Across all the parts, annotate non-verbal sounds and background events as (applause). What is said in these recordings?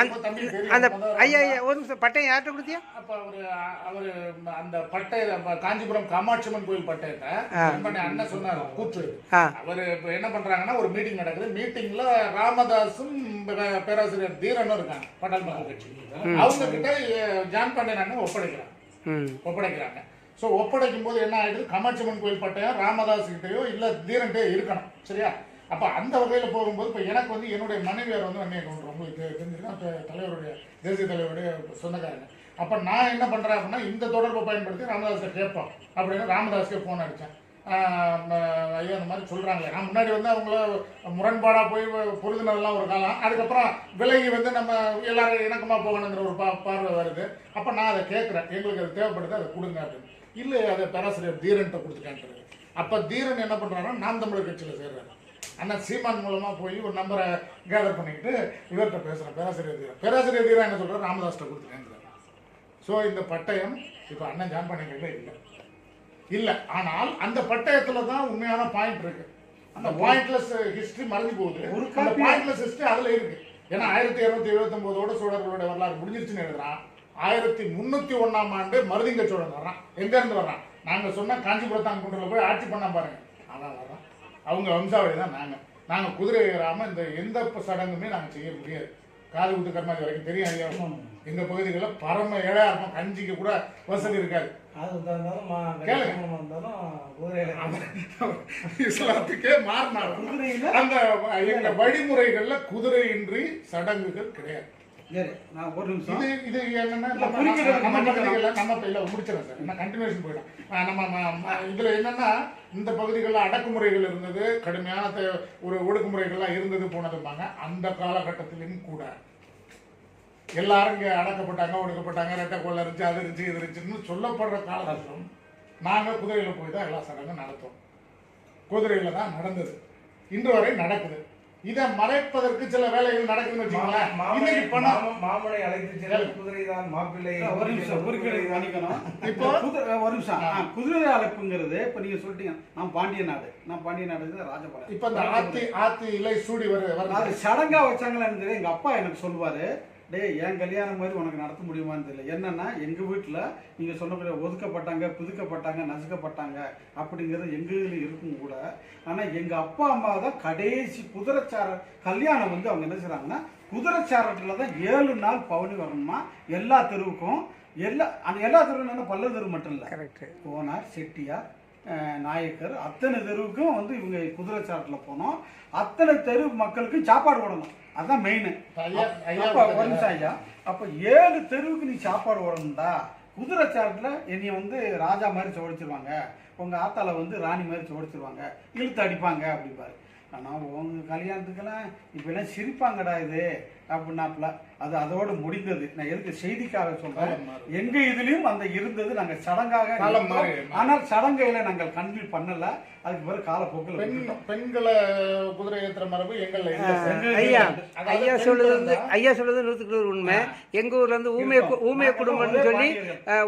அந்த ஐயா ஐயா ஒரு நிமிஷம். பட்டம் யார்கிட்ட கொடுத்தியா அப்ப அவரு அவரு அந்த பட்டை காஞ்சிபுரம் காமாட்சியம்மன் கோயில் பட்டயத்தை அண்ணன் சொன்னார் கூற்று. அவரு இப்ப என்ன பண்றாங்கன்னா ஒரு மீட்டிங் நடக்குது. மீட்டிங்ல ராமதாஸும் பேராசிரியர் தீரனும் இருக்காங்க பட்டால் மக்கள் கட்சி அவங்க கிட்ட ஜான் பாண்டியன் அண்ணன் ஒப்படைக்கிறாங்க ஒப்படைக்கிறாங்க. ஸோ ஒப்படைக்கும் போது என்ன ஆயிடுது? காமாட்சியம்மன் கோயில் பட்டயம் ராமதாஸ் கிட்டயோ இல்ல தீரன்ட்டே இருக்கணும் சரியா? அப்ப அந்த வகையில போகும்போது இப்ப எனக்கு வந்து என்னுடைய மனைவியார் வந்து அன்னைய கவுண்டர் உங்களுக்கு தெரிஞ்சிருக்கா தலைவருடைய தேசிய தலைவருடைய சொந்தக்காரங்க. அப்ப நான் என்ன பண்றேன் அப்படின்னா இந்த தொடர்பை பயன்படுத்தி ராமதாஸை கேட்போம். அப்படின்னு ராமதாஸ்க்கே போன் அடிச்சேன். ஐயா இந்த மாதிரி சொல்கிறாங்களே நான் முன்னாடி வந்து அவங்கள முரண்பாடா போய் பொருதுனதெல்லாம் ஒரு காலம். அதுக்கப்புறம் விலகி வந்து நம்ம எல்லாரும் இணக்கமா போகணுங்கிற ஒரு பா பார்வை வருது. அப்ப நான் அதை கேட்குறேன். எங்களுக்கு அது தேவைப்படுது அதை கொடுங்க அப்படின்னு. இல்லை அதை பேராசிரியர் தீரன்ட்ட கொடுத்துட்டேன்றது அப்ப தீரன் என்ன பண்றாருன்னா நான் தமிழர் கட்சியில சேர்றாரு. அண்ணா சீமான் மூலமா போய் ஒரு நம்பரை கேதர் பண்ணிக்கிட்டு இவர்கிட்ட பேசுறேன். பேராசிரியர் தீரன் பேராசிரியர் தீரன் என்ன சொல்றாரு? ராமதாஸ்ட்ட கொடுத்துட்டேங்கிறார் ஸோ இந்த பட்டயம் இப்போ அண்ணன் ஜான் பண்ணிக்கிட்ட இல்லை. இல்ல. ஆனால் அந்த பட்டயத்துல தான் உண்மையான பாயிண்ட் இருக்கு. அந்த பாயிண்ட்லெஸ் ஹிஸ்டரி மறைஞ்சு போகுது. அந்த பாயிண்ட்லெஸ் ஹிஸ்டரி அதுல இருக்கு. ஏன்னா ஆயிரத்தி இருநூத்தி எழுபத்தி ஒன்பதோட சோழர்களுடைய வரலாறு முடிஞ்சிருச்சுன்னு எழுதுறான். ஆயிரத்தி முன்னூத்தி ஒண்ணாம் ஆண்டு மருதிங்க சோழன் வர்றான். எங்க இருந்து வர்றான்? நாங்க சொன்ன காஞ்சிபுரத்தான் குன்றில் போய் ஆட்சி பண்ண பாருங்க. அவன் வர்றான். அவங்க வம்சாவளி தான் நாங்க. நாங்க குதிரை ஏறாம இந்த எந்த சடங்குமே நாங்க செய்ய முடியாது. காது குத்து கர்மாதி வரைக்கும் தெரியும் ஐயா. எங்க பகுதிகளில் பரம ஏழையா இருக்கும் கஞ்சிக்கு கூட வசதி இருக்காது. இஸ்லாத்துக்கே மாறினார்? அந்த எங்க வழிமுறைகள்ல குதிரையின்றி சடங்குகள் கிடையாது. நான் ஒரு நிமிஷம். இது இது என்னன்னா நம்ம இல்ல முடிச்சிடறேன் சார். நான் கண்டினியூஷன் போயிடும் நம்ம இதுல என்னன்னா இந்த பகுதிகளில் அடக்குமுறைகள் இருந்தது கடுமையான ஒரு ஒடுக்குமுறைகள்லாம் இருந்தது போனதும்பாங்க. அந்த காலகட்டத்திலும் கூட. எல்லாரும் இங்க அடக்கப்பட்டாங்க ஒடுக்கப்பட்டாங்க ரெட்டை கொள்ள இருந்துச்சு அது இருந்துச்சு இது இருந்துச்சுன்னு சொல்லப்படுற காலத்திலும் நாங்க குதிரையில போய் தான் எல்லா சடங்கும் நடத்துவோம் குதிரையில தான் நடந்தது. இன்று வரை நடக்குது. இதை மறைப்பதற்கு சில வேலைகள் நடக்குதுன்னு வச்சுக்கோங்களேன். மாமனை அழைத்து செல்ல குதிரைதான் மாப்பிள்ளை ஒரு நிமிஷம் மன்னிக்கணும் இப்போ குதிரை ஒரு நிமிஷம் குதிரை அழைப்புங்கிறது இப்போ நீங்க சொல்லிட்டீங்க. நான் பாண்டிய நாடு. நான் பாண்டிய நாடு ராஜபாளையம். இப்ப இந்த ஆத்தி ஆத்தி இலை சூடி வரு அது சடங்கா வச்சாங்களான்னு எங்க அப்பா எனக்கு சொல்லுவாரு. டேய் என் கல்யாணம் மாதிரி உனக்கு நடத்த முடியுமான்னு தெரியல. என்னன்னா எங்க வீட்டுல நீங்க சொன்னபடி ஒதுக்கப்பட்டாங்க புதுக்கப்பட்டாங்க நசுக்கப்பட்டாங்க அப்படிங்கிறது எங்க இதுல இருக்கும் கூட. ஆனா எங்க அப்பா அம்மா தான் கடைசி குதிரைச்சார கல்யாணம் வந்து அவங்க என்ன செய்றாங்கன்னா குதிரைச்சாரத்துல தான் ஏழு நாள் பவனி வரணுமா? எல்லா தெருவுக்கும் எல்லா அந்த எல்லா தெருவும் பல்ல தெரு மட்டும் இல்லை. கரெக்ட் கோனார் செட்டியார் நாயக்கர். அத்தனை தெருவுக்கும் வந்து இவங்க குதிரைச்சாட்டில் போனோம். அத்தனை தெரு மக்களுக்கும் சாப்பாடு போடணும் அதான் மெயின் அப்ப நிமிஷம் ஐயா. அப்ப ஏழு தெருவுக்கு நீ சாப்பாடு போடணும்டா குதிரைச்சாட்டில் என்னைய வந்து ராஜா மாதிரி சோடிச்சிருவாங்க. உங்க ஆத்தால வந்து ராணி மாதிரி சோடிச்சிருவாங்க. இழுத்து அடிப்பாங்க அப்படிம்பாரு. ஆனால் உங்க கல்யாணத்துக்கெல்லாம் இப்பெல்லாம் சிரிப்பாங்கடா இது அப்படின்னாப்புல. அது அதோடு முடிந்தது. நான் எதுக்கு செய்திக்காக சொல்றேன். எங்க இதுலயும் அந்த இருந்தது நாங்க சடங்காக. ஆனால் சடங்குகளை நாங்கள் கன்ஃபியூ பண்ணல. அதுக்கு பிறகு காலப்போக்கில். பெண்களை குதிரை ஏத்துற மரபு எங்கள்ல இல்ல. சார். எங்க ஐயா ஐயா சொல்லுது ஐயா சொல்லுது நூற்றுக்கு நூறு உண்மை. எங்க ஊர்ல இருந்து ஊமைய கு- ஊமைய குடும்பம்னு சொல்லி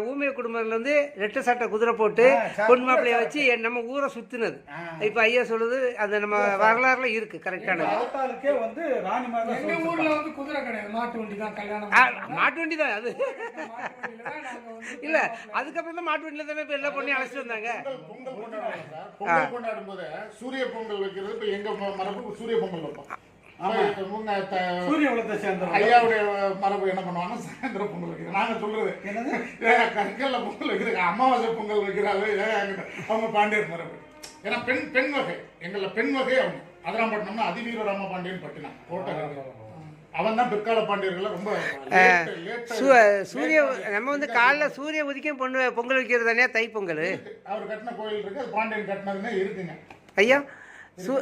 ஊமைய குடும்பத்துல இருந்து ரெட்டை சட்டை குதிரை போட்டு பொன் மாப்பிள்ளைய வச்சு நம்ம ஊரை சுத்தினது. இப்ப ஐயா சொல்லுது அது நம்ம வரலாறுல இருக்கு கரெக்டானது ஆத்தாளுக்கே வந்து ராணி மாதிரி ஊர்ல வந்து குதிரை மாட்டு வண்டி தான் கல்யாணம். மாட்டு வண்டி தான் அது. (laughs) இல்ல அதுக்கப்புறம் தான் மாட்டு வண்டியில தானே இப்ப எல்லா பொண்ணையும் அழைச்சிட்டு வந்தாங்க. பொங்கல் பொங்கல் கொண்டாடுவாங்க சார். பொங்கல் கொண்டாடும் போது சூரிய பொங்கல் வைக்கிறது இப்ப எங்க ம- மரபு சூரிய பொங்கல் வைப்போம். சூரிய குலத்தை சேர்ந்தவங்க. ஐயாவுடைய மரபு என்ன பண்ணுவாங்க சாயந்தர பொங்கல் வைக்கிறது. நாங்க சொல்றது கற்கல்ல பொங்கல் வைக்கிறாங்க அமாவாசை பொங்கல் அங்கிட்ட? அவங்க பாண்டியர் மரபு. ஏன்னா பெண் பெண் வகை. எங்கள பெண் வகை அவங்க. அதிராம்பட்டினம்னா அதிவீர ராம பாண்டியன் பட்டினம் கோட்டை சூரிய நம்ம வந்து காலைல சூரிய உதிக்கும் பொண்ணு பொங்கல் வைக்கிறது தானே தை பொங்கல் அவர் கட்டின கோயில் இருக்கு அது பாண்டியன் கட்டினதுன்னே இருக்குங்க ஐயா சூ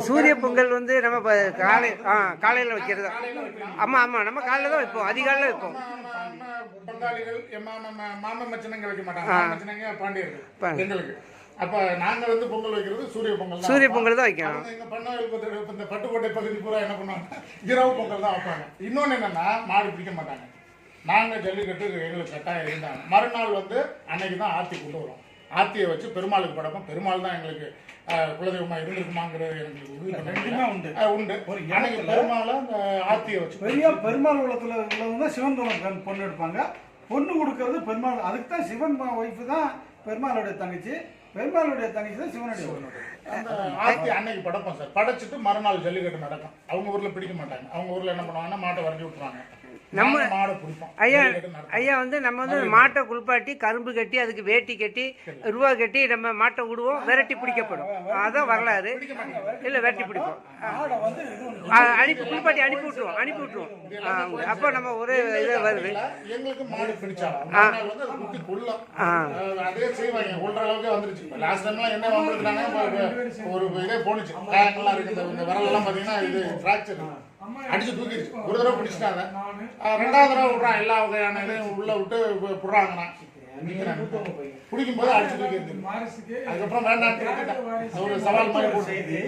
சூரிய பொங்கல் வந்து நம்ம காலை ஆ காலையில் வைக்கிறது ஆமாம் ஆமாம் நம்ம காலையில் தான் வைப்போம் அதிகாலையில் வைப்போம் பங்காளிகள் மாமன் மச்சனங்க வைக்க மாட்டாங்க பாண்டியர்கள் அப்ப நாங்க வந்து பொங்கல் வைக்கிறது சூரிய பொங்கல் தான் சூரிய. பொங்கல் தான் வைக்கணும். எங்க இந்த பட்டுக்கோட்டை பகுதி பூரா என்ன பண்ணுவாங்க? இரவு பொங்கல் தான் வைப்பாங்க. இன்னொன்னு என்னன்னா மாடு பிடிக்க மாட்டாங்க. நாங்க ஜல்லிக்கட்டு எங்களுக்கு கட்டாயம் இருந்தாங்க. மறுநாள் வந்து அன்னைக்கு தான் ஆத்தி கொண்டு வரோம். ஆத்தியை வச்சு பெருமாளுக்கு படைப்போம். பெருமாள் தான் எங்களுக்கு குலதெய்வமா இருந்திருக்குமாங்கிறது எனக்கு. உண்டு. உண்டு. ஒரு அன்னைக்கு இனத்துல- பெருமாளை அந்த ஆத்தியை வச்சு பெரிய பெருமாள் குலத்துல உள்ளவங்க தான் சிவன் பெண் பொண்ணு எடுப்பாங்க. பொண்ணு கொடுக்கறது பெருமாள். அதுக்கு தான் சிவன் ஒய்ஃபு தான் பெருமாளுடைய தங்கச்சி. பெருமாளுடைய தங்கச்சி தான் சிவனுடைய ஆத்தி அன்னைக்கு படைப்போம் சார். படைச்சிட்டு மறுநாள் ஜல்லிக்கட்டு நடக்கும். அவங்க ஊர்ல பிடிக்க மாட்டாங்க. அவங்க ஊர்ல என்ன பண்ணுவாங்கன்னா மாட்டை வரைஞ்சி விட்டுருவாங்க. நம்ம- ஐயா. ஐயா வந்து நம்ம வந்து மாட்டை குளிப்பாட்டி கரும்பு கட்டி அதுக்கு வேட்டி கட்டி ரூபா கட்டி நம்ம மாட்டை விடுவோம் விரட்டி பிடிக்கப்படும். அதான் வரலாறு. இல்லை விரட்டி பிடிப்போம். அனுப்பி குளிப்பாட்டி அனுப்பி விட்டுருவோம் அனுப்பி விட்டுருவோம். அப்போ நம்ம ஒரே இது வருது. ஆ. ஒரு இதே காயங்கள்லாம் இருக்கு இந்த- இந்த விரல் எல்லாம் பாத்தீங்கன்னா இது ஃப்ராக்சர் அடிச்சு தூக்கிடுச்சு. ஒரு தடவை பிடிச்சிட்டாங்க. ரெண்டாவது தடவை விட்றான் எல்லா வகையான இதையும் உள்ள விட்டு வி- போது அடிச்சு. அதுக்கப்புறம் வேண்டாம் ஒரு சவால் மாதிரி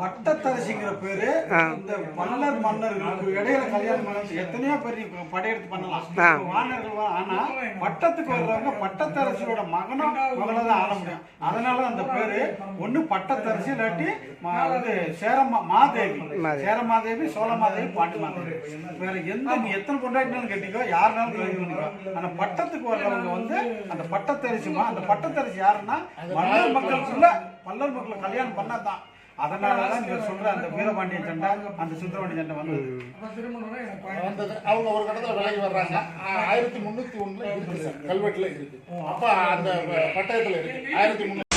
பட்டத்தரசிங்கிற பேரு இந்த மன்னர் மன்னர்களுக்கு இடையில கல்யாணம் பண்ணி எத்தனையோ பேர் இப்ப படையெடுத்து பண்ணலாம். வானர்கள் ஆனா பட்டத்துக்கு வர்றவங்க பட்டத்தரசியோட மகனும் மகளை தான் ஆட முடியும். அதனால அந்த பேரு ஒண்ணு பட்டத்தரசி இல்லாட்டி மா- இது சேரமா மாதேவி. மாதேவி. சேரமாதேவி சோழமாதேவி பாட்டு மாதேவி வேற எந்த நீ எத்தனை கொண்டாடினாலும் கேட்டீங்க யாருனாலும் ஆனா பட்டத்துக்கு வர்றவங்க வந்து அந்த பட்டத்தரிசிமா அந்த பட்டத்தரிசி யாருன்னா மன்னர் மக்களுக்குள்ள மன்னர் மக்களை கல்யாணம் பண்ணாதான். அதனாலதான் நீங்க சொல்ற அந்த வீரபாண்டிய சண்டை அந்த சுந்தரபாண்டிய சண்டை வந்தது. அவங்க ஒரு கட்டத்துல விலகி வர்றாங்க. ஆயிரத்தி முன்னூத்தி ஒண்ணுல இருக்கு கல்வெட்டுல இருக்கு. அப்ப அந்த பட்டயத்துல இருக்கு. ஆயிரத்தி முன்னூத்தி